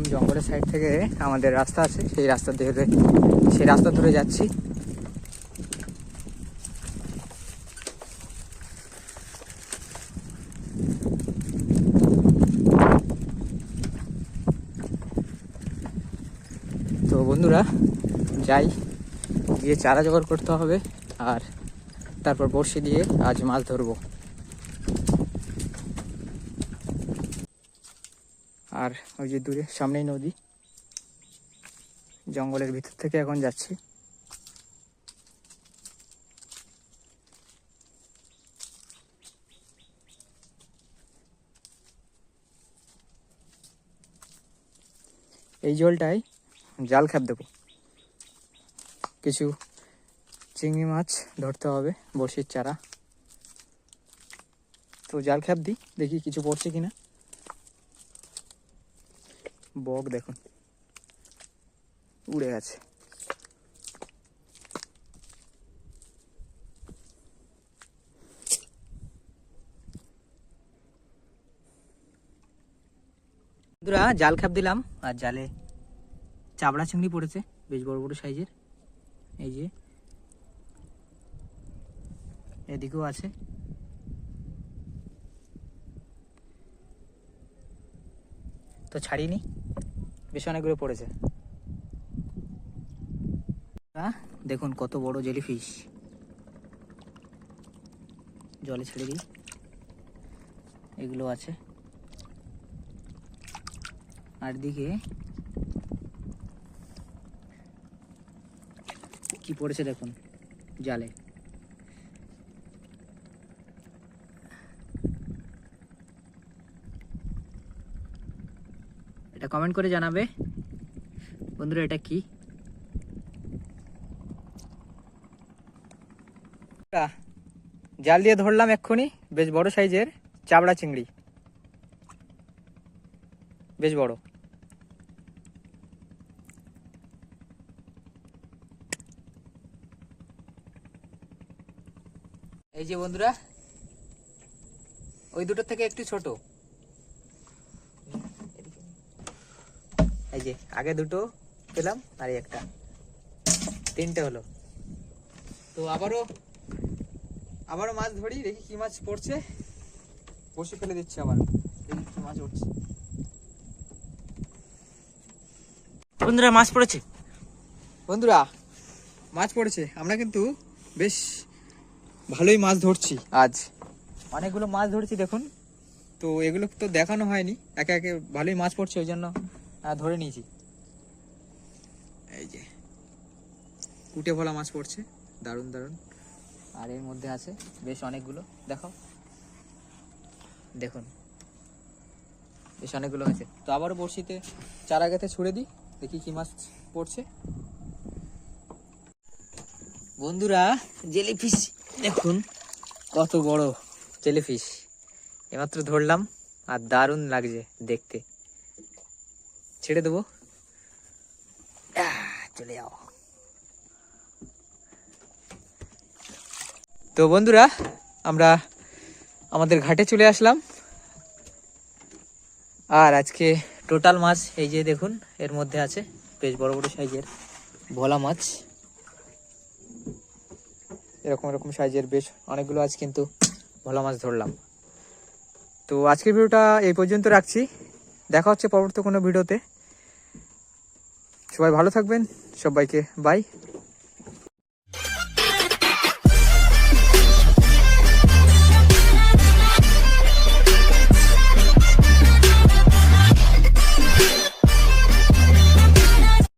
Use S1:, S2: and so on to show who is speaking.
S1: একদম জঙ্গলের সাইড থেকে আমাদের রাস্তা আছে, সেই রাস্তা ধরে, সেই রাস্তা ধরে যাচ্ছি। তো বন্ধুরা, যাই, গিয়ে চারা জোগাড় করতে হবে, আর তারপর বড়শি দিয়ে আজ মাছ ধরবো। আর ওই যে দূরে, সামনেই নদী। জঙ্গলের ভিতর থেকে এখন যাচ্ছি। এই জলটায় জাল খ্যাপ দেবো। কিছু চিংড়ি মাছ ধরতে হবে, বড়শির চারা। তো জাল খ্যাপ দিই, দেখি কিছু পড়ছে কিনা। বক দেখুন। উড়ে গেছে। বন্ধুরা, জাল খাপ দিলাম, আর জালে চাবড়া চিংড়ি পড়েছে, বেশ বড় বড় সাইজের। এই যে, এদিকেও আছে। তো ছাড়িনি। বেশ অনেকগুলো পড়েছে। দেখুন কত বড় জেলিফিশ। জলে ছেড়ে দিই। এগুলো আছে। আর দিকে কি পড়েছে দেখুন, জালে। এটা কমেন্ট করে জানাবে। বন্ধুরা, এটা কি? জাল দিয়ে ধরলাম এক্ষুনি, বেশ বড় সাইজের চাবড়া চিংড়ি। বেশ বড়। এই যে বন্ধুরা, ওই দুটোর থেকে একটু ছোট। এই যে আগে দুটো পেলাম আর একটা। তিনটে হলো। তো আবারও আবারও মাছ ধরি দেখি কি মাছ পড়ছে। বসে ফেলে দিচ্ছি আবার দেখি কি মাছ উঠছে।
S2: বন্ধুরা মাছ পড়েছে?
S1: বন্ধুরা মাছ পড়েছে। আমরা কিন্তু বেশ ভালোই মাছ ধরছি। আজ। অনেকগুলো মাছ ধরছি দেখুন। তো এগুলো তো দেখানো হয়নি। একে একে ভালোই মাছ পড়ছে ওই জন্য ধরে নিয়েছি। এই যে কুটে ভোলা মাছ পড়ছে দারুণ দারুণ। আর এর মধ্যে আছে বেশ অনেকগুলো দেখো। দেখুন বেশ অনেকগুলো আছে তো আবারও বড়শিতে চারা গেতে ছুড়ে দিই দেখি কি মাছ পড়ছে। বন্ধুরা জেলিফিশ দেখুন কত বড় জেলিফিশ। এমাত্র ধরলাম আর দারুণ লাগছে দেখতে। ছেড়ে দেবো। চলে যাও। তো বন্ধুরা আমরা আমাদের ঘাটে চলে আসলাম। আর আজকে টোটাল মাছ এই যে দেখুন এর মধ্যে আছে বেশ বড় বড় সাইজের ভোলা মাছ। এরকম এরকম সাইজের বেশ অনেকগুলো আজ কিন্তু ভোলা মাছ ধরলাম। তো আজকের ভিডিওটা এই পর্যন্ত রাখছি। দেখা হচ্ছে পরবর্তী কোনো ভিডিওতে। সবাই ভালো থাকবেন। সবাইকে বাই